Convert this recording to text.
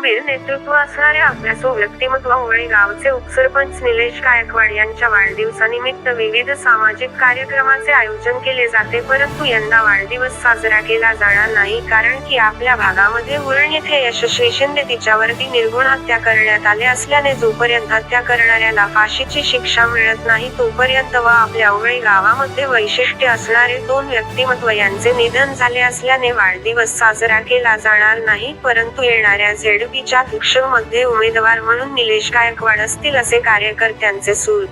खंबीर नेतृत्व असणाऱ्या अभ्यासू व्यक्तिमत्व उवळे गावचे उपसरपंच निलेश गायकवाड यांच्या वाढदिवसानिमित्त विविध सामाजिक कार्यक्रमाचे आयोजन केले जाते. परंतु यंदा वाढदिवस साजरा केला जाणार नाही कारण की आपल्या भागामध्ये उरण येथे यशस्वी शिंदे तिच्यावरती निर्गुण हत्या करण्यात आले असल्याने जोपर्यंत हत्या करणाऱ्याला फाशीची शिक्षा मिळत नाही तोपर्यंत व आपल्या उवळी गावामध्ये वैशिष्ट्य असणारे दोन व्यक्तिमत्व यांचे निधन झाले असल्याने वाढदिवस साजरा केला जाणार नाही. परंतु येणाऱ्या झेड झेडपीच्या मध्ये उमेदवार म्हणून निलेश गायकवाड असतील असे कार्यकर्त्यांचे सूर